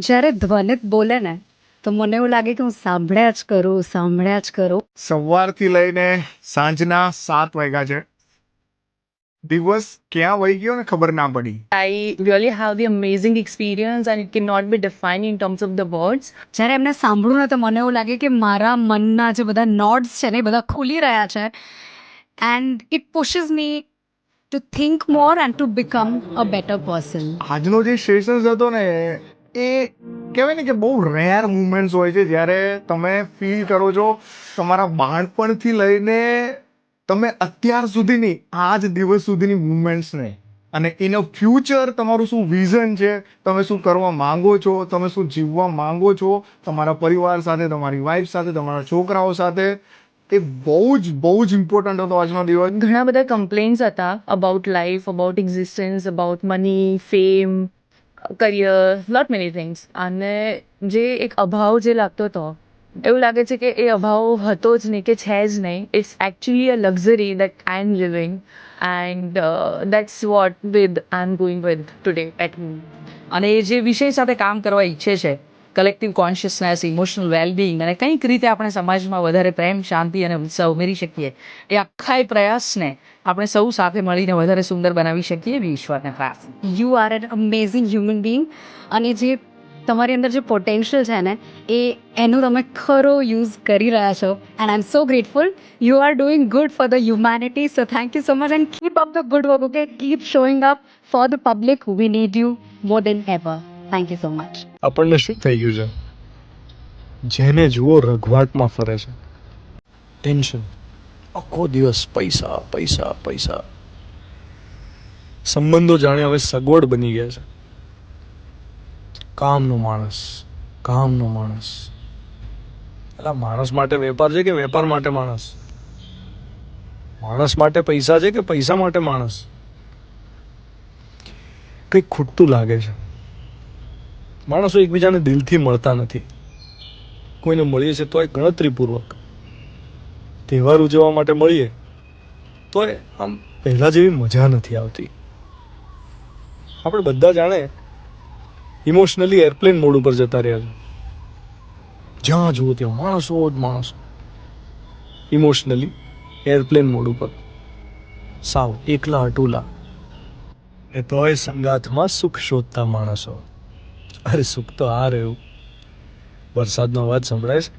જ્યારે ધ્વનિત બોલે ને તો મને એવું લાગે કે હું સાંભળ્યા જ કરું સાંભળ્યા જ કરું. સવારથી લઈને સાંજના સાત વાગ્યા છે. દિવસ ક્યાં વહી ગયો ને ખબર ના પડી. I really have have amazing experience and it can not be defined in terms of the words જ્યારે એમને સાંભળું ને તો મને એવું લાગે કે મારા મનના જે બધા નોટ્સ છે ને એ બધા ખુલી રહ્યા છે. And it pushes me to think more and to become a better person આજનો જે સેશન્સ હતો ને એ કહેવાય ને કે બહુ રેર મુમેન્ટ્સ હોય છે જ્યારે તમે ફીલ કરો છો તમારા બાળપણથી લઈને તમે અત્યાર સુધીની આ જ દિવસ સુધીની મુમેન્ટ્સને અને ઇન અ ફ્યુચર તમારું શું વિઝન છે, તમે શું કરવા માંગો છો, તમે શું જીવવા માંગો છો, તમારા પરિવાર સાથે, તમારી વાઈફ સાથે, તમારા છોકરાઓ સાથે એ બહુ જ બહુ જ ઇમ્પોર્ટન્ટ હતો આજનો દિવસ. ઘણા બધા કમ્પ્લેન્સ હતા about life about existence about money fame career lot many things અને જે એક અભાવ જે લાગતો હતો, એવું લાગે છે કે એ અભાવ હતો જ નહીં કે છે જ નહીં. It's actually a luxury that I am living and that's what with I am going with today at અને એ જે વિષય સાથે કામ કરવા ઈચ્છે છે કલેક્ટિવ કોન્શિયસનેસ ઇમોશનલ વેલબિંગ અને કંઈક રીતે આપણે સમાજમાં વધારે પ્રેમ, શાંતિ અને ઉત્સાહ ઉમેરી શકીએ. એ આખા એ પ્રયાસને આપણે સૌ સાથે મળીને વધારે સુંદર બનાવી શકીએ એવી ઈશ્વરને પ્રાર્થના. You are an amazing human being અને જે તમારી અંદર જે પોટેન્શિયલ છે ને, એ એનો તમે ખરો યુઝ કરી રહ્યા છો. And I am so grateful you are doing good for the humanity so thank you so much and keep up the good work okay keep showing up for the public we need you more than ever thank you so much આપણને શું થઈ ગયું છે? જેને જુઓ રઘવાટમાં ફરે છે. Tension આખો દિવસ પૈસા પૈસા પૈસા. સંબંધો જાણે હવે સગવડ બની ગયા છે. કામનો માણસ કામનો માણસ. એટલે માણસ માટે વેપાર છે કે વેપાર માટે માણસ? માણસ માટે પૈસા છે કે પૈસા માટે માણસ? કંઈક ખૂટતું લાગે છે. માણસો એકબીજાને દિલથી મળતા નથી. કોઈને મળીએ છીએ તોય ગણતરીપૂર્વક. તહેવાર ઉજવવા માટે મળીએ, તોય આમ પહેલાં જેવી મજા નથી આવતી. આપણે બધા જાણે ઇમોશનલી એરપ્લેન મોડ ઉપર જતા રહ્યા છે જ્યાં જુઓ ત્યાં માણસો જ માણસો. ઇમોશનલી એરપ્લેન મોડ ઉપર. સાવ એકલા અટુલા. એ તોય સંગાથમાં સુખ શોધતા માણસો. અરે સુખ તો આ રહ્યું વરસાદનો અવાજ સંભળાય છે?